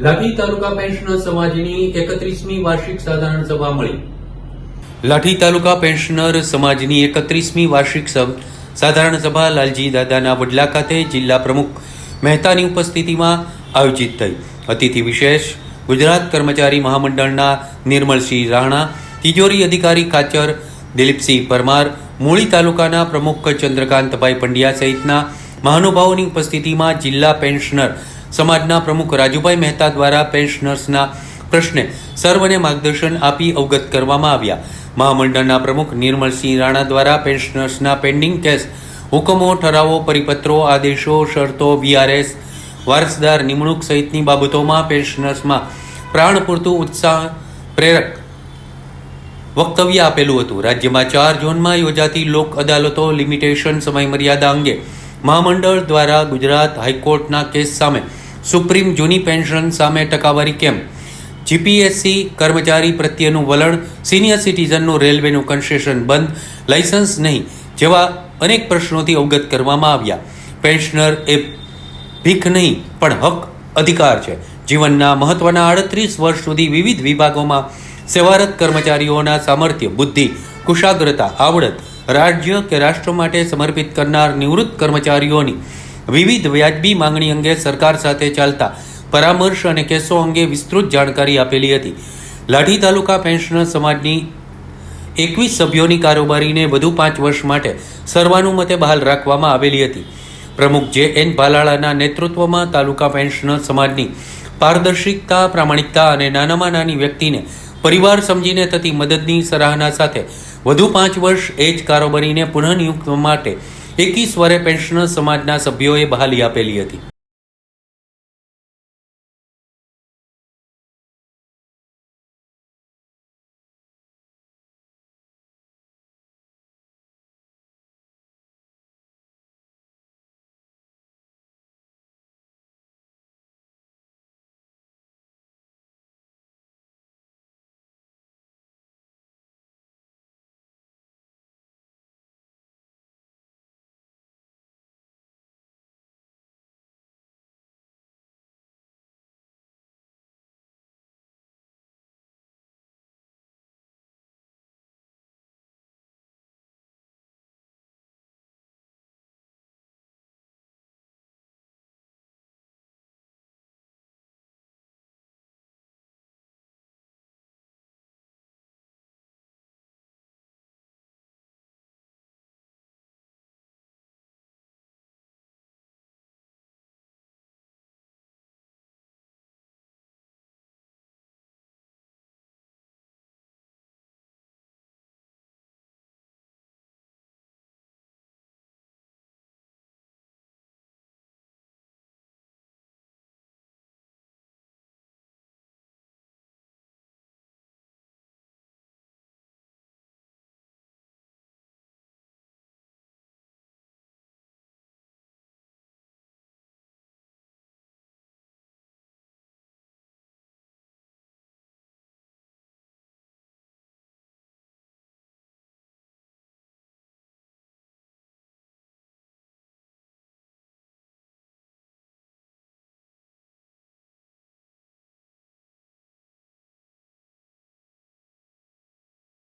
લાઠી તાલુકા pensioner સમાજની એકત્રીસમી વાર્ષિક સાધારણ સભા મળી. લાઠી તાલુકા પેન્શનર સમાજની એકત્રીસમી વાર્ષિક સાધારણ સભા લાલજી દાદાના વડલા ખાતે જિલ્લા પ્રમુખ મહેતાની ઉપસ્થિતિમાં આયોજિત થઈ. અતિથિ વિશેષ ગુજરાત કર્મચારી મહામંડળના નિર્મલસિંહ રાણા, તિજોરી અધિકારી કાચર દિલીપસિંહ પરમાર, મૂળી તાલુકાના પ્રમુખ ચંદ્રકાંતભાઈ પંડ્યા સહિતના મહાનુભાવોની ઉપસ્થિતિમાં જિલ્લા પેન્શનર સમાજના પ્રમુખ રાજુભાઈ મહેતા દ્વારા પેન્શનર્સના પ્રશ્ને સર્વને માર્ગદર્શન આપી અવગત કરવામાં આવ્યા. મહામંડળના પ્રમુખ નિર્મલસિંહ રાણા દ્વારા પેન્શનર્સના પેન્ડિંગ કેસ, હુકમો, ઠરાવો, પરિપત્રો, આદેશો, શરતો, વીઆરએસ, વારસદાર નિમણૂક સહિતની બાબતોમાં પેન્શનર્સમાં પ્રાણ પૂરતું ઉત્સાહ, પ્રેરક વક્તવ્ય આપેલું હતું. રાજ્યમાં ચાર ઝોનમાં યોજાતી લોક અદાલતો લિમિટેશન સમયમર્યાદા અંગે મહામંડળ દ્વારા ગુજરાત હાઈકોર્ટના કેસ સામે સુપ્રીમ જૂની પેન્શન સામે ટકાવારી કેમ? જીપીએસસી કર્મચારી પ્રત્યેનું વલણ, સિનિયર સિટીઝનનું રેલવેનું કન્સેશન બંધ, લાયસન્સ નહીં જેવા અનેક પ્રશ્નોથી અવગત કરવામાં આવ્યા. પેન્શનર એ ભીખ નહીં, પણ હક અધિકાર છે. જીવનના મહત્વના આડત્રીસ વર્ષ સુધી વિવિધ વિભાગોમાં સેવારત કર્મચારીઓના સામર્થ્ય, બુદ્ધિ, કુશાગ્રતા, આવડત રાજ્ય કે રાષ્ટ્ર માટે સમર્પિત કરનાર નિવૃત્ત કર્મચારીઓની વિવિધ વ્યાજબી માંગણી અંગે સરકાર સાથે ચાલતા પરામર્શ અને કેસો અંગે વિસ્તૃત જાણકારી આપેલી હતી. લાઠી તાલુકા પેન્શનર સમાજની એકવીસ સભ્યોની કારોબારીને વધુ પાંચ વર્ષ માટે સર્વાનુમતે બહાલ રાખવામાં આવેલી હતી. પ્રમુખ જે એન ભાલાળાના નેતૃત્વમાં તાલુકા પેન્શનર સમાજની પારદર્શિકતા, પ્રામાણિકતા અને નાનામાં નાની વ્યક્તિને પરિવાર સમજીને થતી મદદની સરાહના સાથે વધુ પાંચ વર્ષ એ જ કારોબારીને પુનઃનિયુક્ત માટે એકી સ્વરે પેન્શનર સમાજના સભ્યોએ બહાલી આપેલી હતી.